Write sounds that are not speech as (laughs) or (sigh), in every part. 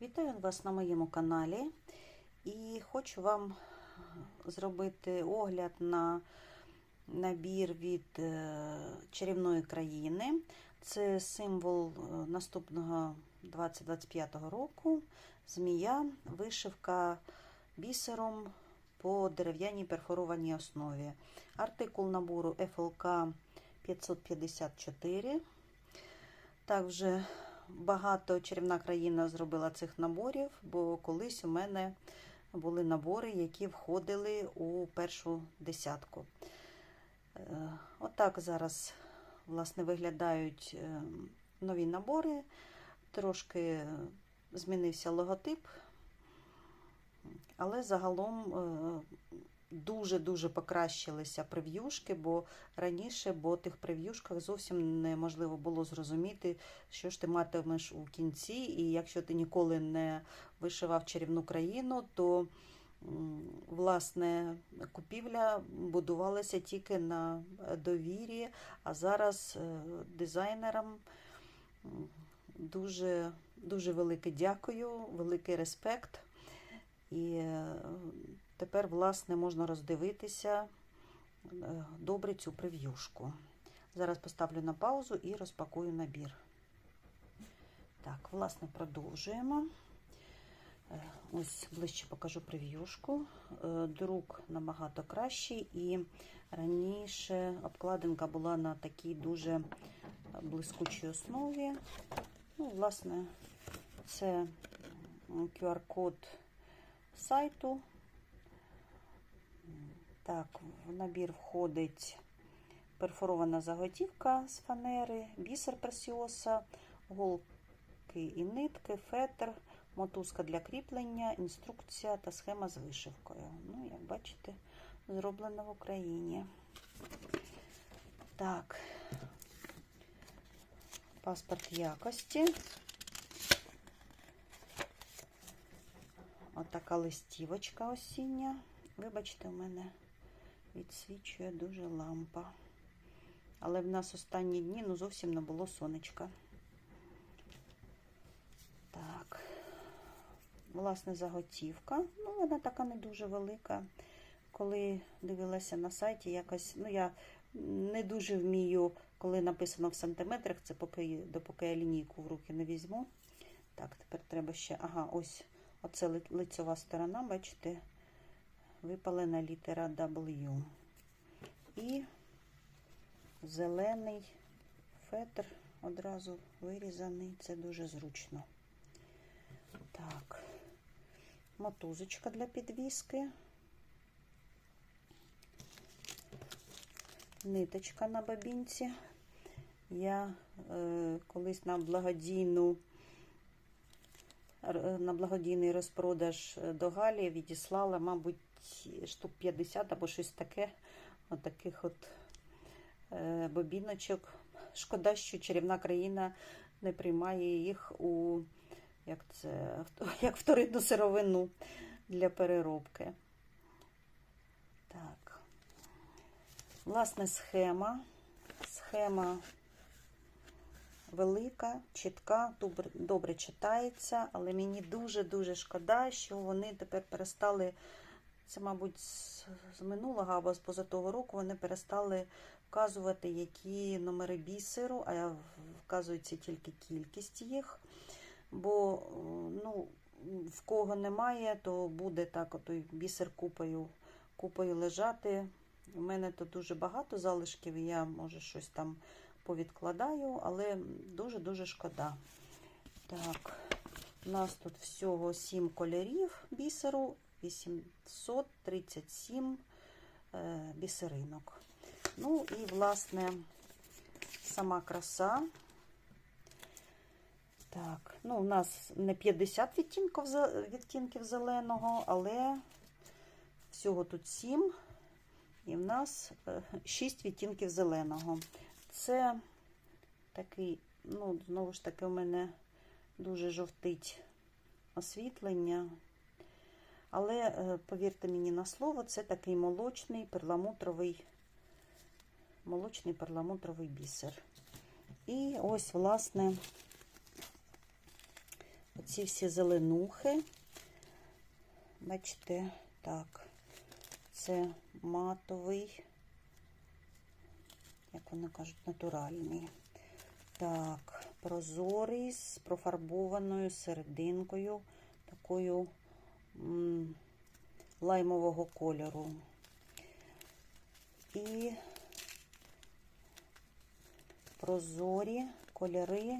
Вітаю вас на моєму каналі і хочу вам зробити огляд на набір від е, чарівної країни. Це символ е, наступного 2025 року. Змія, вишивка бісером по дерев'яній перфорованій основі. Артикул набору FLK 554. Також багато чарівна країна зробила цих наборів, бо колись у мене були набори, які входили у першу десятку. Е, Отак зараз власне виглядають е, нові набори. Трошки змінився логотип, але загалом е, дуже-дуже покращилися прев'юшки, бо раніше по тих прев'юшках зовсім неможливо було зрозуміти, що ж ти матимеш у кінці. І якщо ти ніколи не вишивав чарівну країну, то власне купівля будувалася тільки на довірі, а зараз дизайнерам дуже, дуже велике дякую, великий респект. І тепер, власне, можна роздивитися добре цю прев'юшку. Зараз поставлю на паузу і розпакую набір. Так, власне, продовжуємо. Ось ближче покажу прев'юшку. Друк набагато кращий, і раніше обкладинка була на такій дуже блискучій основі. Ну, власне, це QR-код сайту. Так, в набір входить перфорована заготівка з фанери, бісер пресіоса, голки і нитки, фетр, мотузка для кріплення, інструкція та схема з вишивкою. Ну, як бачите, зроблено в Україні. Так, паспорт якості. Отака листівочка осіння. Вибачте, у мене відсвічує дуже лампа. Але в нас останні дні ну, зовсім не було сонечка. Так, власне, заготівка. Ну, вона така не дуже велика. Коли дивилася на сайті, якось, ну, я не дуже вмію, коли написано в сантиметрах, це поки, допоки я лінійку в руки не візьму. Так, тепер треба ще, ага, ось оце лицьова сторона, бачите, випалена літера W. І зелений фетр одразу вирізаний, це дуже зручно. Так, мотузочка для підвіски, ниточка на бабінці. Я е, колись на благодійну на благодійний розпродаж до Галі відіслала, мабуть, штук 50 або щось таке, от таких от е, бобіночок. Шкода, що чарівна країна не приймає їх у як це, (laughs) як вторинну сировину для переробки. Так, власне, схема. Схема велика, чітка, добре, добре читається, але мені дуже-дуже шкода, що вони тепер перестали, це, мабуть, з, минулого або з позатого року вони перестали вказувати, які номери бісеру, а вказується тільки кількість їх. Бо ну, в кого немає, то буде так отой бісер купою, купою лежати. У мене тут дуже багато залишків, і я, може, щось там повідкладаю, але дуже-дуже шкода. Так, у нас тут всього 7 кольорів бісеру, 837 е, бісеринок. Ну і, власне, сама краса. Так, ну, у нас не 50 відтінків, відтінків зеленого, але всього тут 7. І в нас 6 відтінків зеленого. Це такий, ну, знову ж таки, у мене дуже жовтить освітлення. Але, повірте мені на слово, це такий молочний перламутровий, молочний перламутровий бісер. І ось, власне, оці всі зеленухи. Бачите, так, це матовий, як вони кажуть, натуральний. Так, прозорий з профарбованою серединкою, такою лаймового кольору. І прозорі кольори,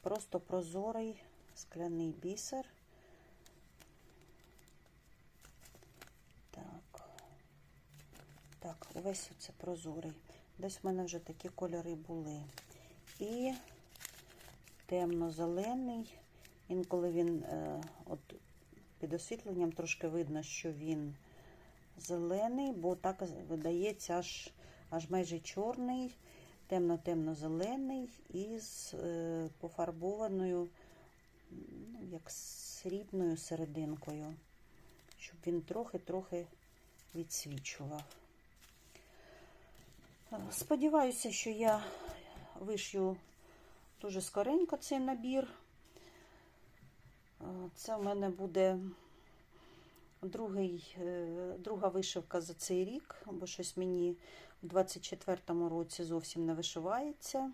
просто прозорий скляний бісер. Так, так, увесь оце прозорий. Десь в мене вже такі кольори були. І темно-зелений. Інколи він е, от під освітленням трошки видно, що він зелений, бо так видається аж, аж майже чорний, темно-темно-зелений із е, пофарбованою, ну, як срібною серединкою, щоб він трохи-трохи відсвічував. Сподіваюся, що я вишью дуже скоренько цей набір. Це в мене буде другий, е, друга вишивка за цей рік, бо щось мені в 24-му році зовсім не вишивається.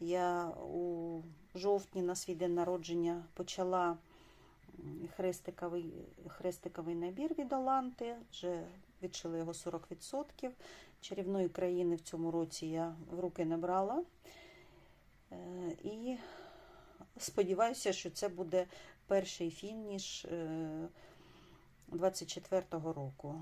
Я у жовтні на свій день народження почала хрестиковий, хрестиковий набір від Оланти, вже відшили його 40%. Чарівної країни в цьому році я в руки не брала. Е, І сподіваюся, що це буде перший фініш 24-го року.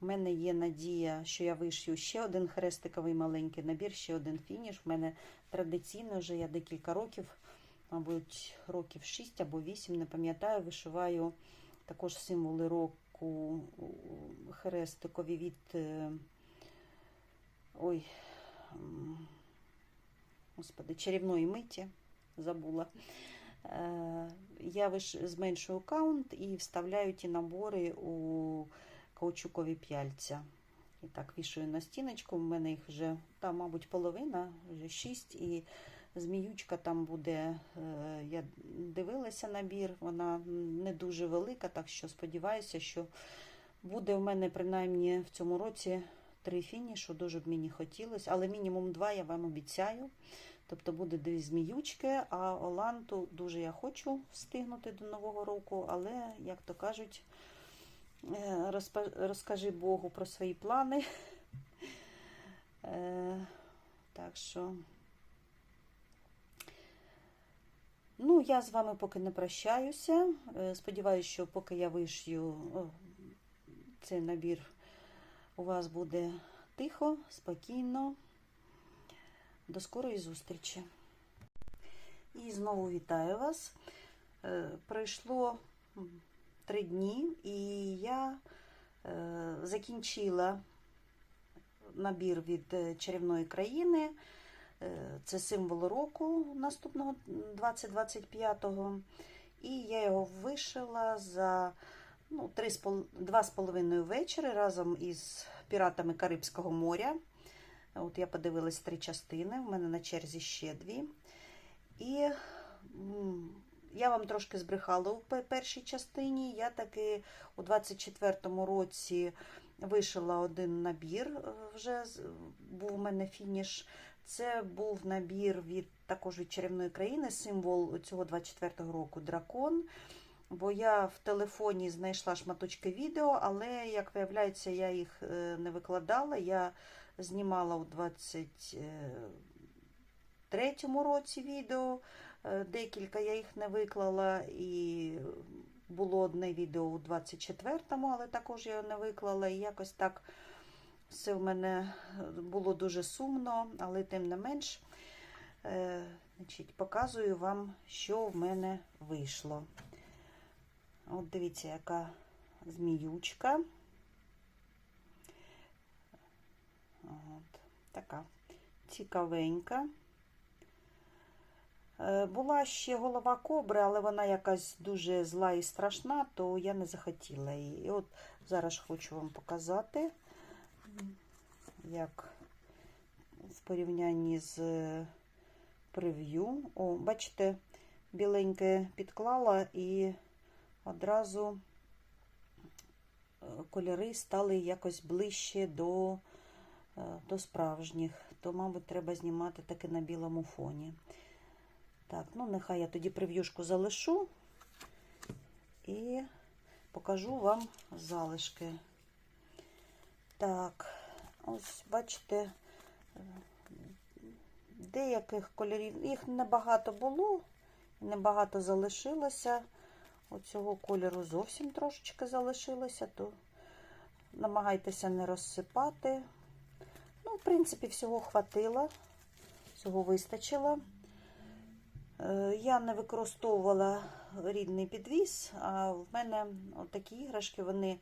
У мене є надія, що я вишью ще один хрестиковий маленький набір, ще один фініш. У мене традиційно вже я декілька років, мабуть, років 6 або 8, не пам'ятаю, вишиваю також символи року хрестикові від. е, Ой, господи, чарівної миті забула. Е, Я зменшую каунт і вставляю ті набори у каучукові п'яльця. І так вішаю на стіночку. У мене їх вже, там, мабуть, половина, вже шість. І зміючка там буде, е, я дивилася набір, вона не дуже велика, так що сподіваюся, що буде в мене принаймні в цьому році три фінішу, дуже б мені хотілося, але мінімум два я вам обіцяю. Тобто буде дві зміючки, а Оланту дуже я хочу встигнути до Нового року, але, як то кажуть, е, розкажи Богу про свої плани. (laughs) Е, Так що, ну, я з вами поки не прощаюся. Е, Сподіваюся, що поки я вишью цей набір, у вас буде тихо, спокійно. До скорої зустрічі. І знову вітаю вас. Е, Пройшло три дні, і я е, закінчила набір від е, чарівної країни. Це символ року наступного 2025-го. І я його вишила за ну, 2,5 вечори разом із піратами Карибського моря. От я подивилась три частини, в мене на черзі ще дві. І я вам трошки збрехала у першій частині. Я таки у 24-му році вишила один набір, е, вже був у мене фініш. Це був набір від також від чарівної країни, символ цього 24-го року дракон. Бо я в телефоні знайшла шматочки відео, але, як виявляється, я їх е, не викладала. Я знімала у 23-му році відео. Е, Декілька я їх не виклала, і було одне відео у 24-му, але також я не виклала. І якось так все в мене було дуже сумно, але тим не менш, е, значить, показую вам, що в мене вийшло. От дивіться, яка зміючка. От, така цікавенька. Е, Була ще голова кобри, але вона якась дуже зла і страшна, то я не захотіла її. І от зараз хочу вам показати, як в порівнянні з прев'ю. О, бачите, біленьке підклала і одразу е, кольори стали якось ближче до, е, до справжніх. То, мабуть, треба знімати таки на білому фоні. Так, ну нехай я тоді прев'юшку залишу і покажу вам залишки. Так, ось бачите, е, деяких кольорів, їх небагато було, небагато залишилося. Оцього кольору зовсім трошечки залишилося, то намагайтеся не розсипати. В принципі, всього хватило, всього вистачило. Е, Я не використовувала рідний підвіз, а в мене такі іграшки, вони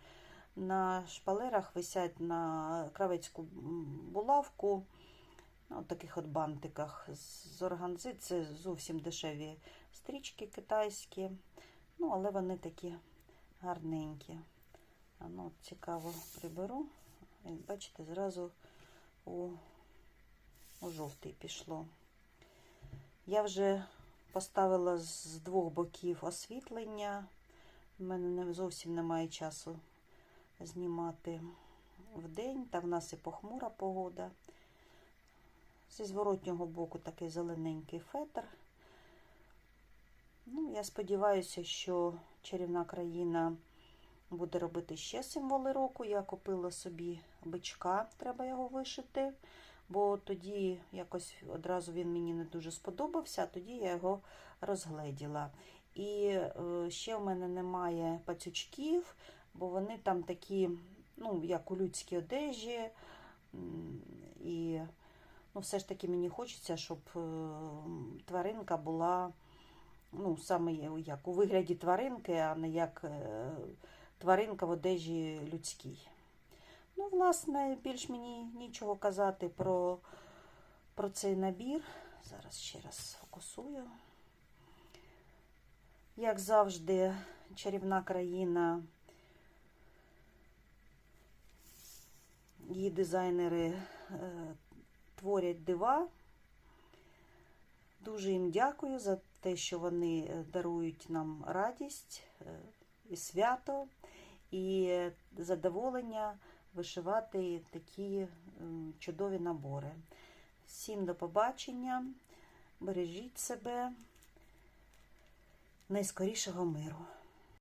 на шпалерах висять на кравецьку булавку, на таких от бантиках з органзи. Це зовсім дешеві стрічки китайські, ну, але вони такі гарненькі. Ну, цікаво приберу. І, бачите, зразу у, у жовтий пішло. Я вже поставила з двох боків освітлення. У мене не зовсім немає часу знімати в день, та в нас і похмура погода. Зі зворотнього боку такий зелененький фетр. Ну, я сподіваюся, що чарівна країна буде робити ще символи року. Я купила собі бичка, треба його вишити, бо тоді якось одразу він мені не дуже сподобався, а тоді я його розгледіла. І е, ще в мене немає пацючків, бо вони там такі, ну, як у людській одежі. І ну, все ж таки мені хочеться, щоб е, тваринка була ну, саме як у вигляді тваринки, а не як е, тваринка в одежі людській. Ну, власне, більш мені нічого казати про, про цей набір. Зараз ще раз фокусую. Як завжди, чарівна країна, її дизайнери е, творять дива. Дуже їм дякую за те, що вони е, дарують нам радість е, і свято, і задоволення вишивати такі чудові набори. Всім до побачення, бережіть себе, найскорішого миру.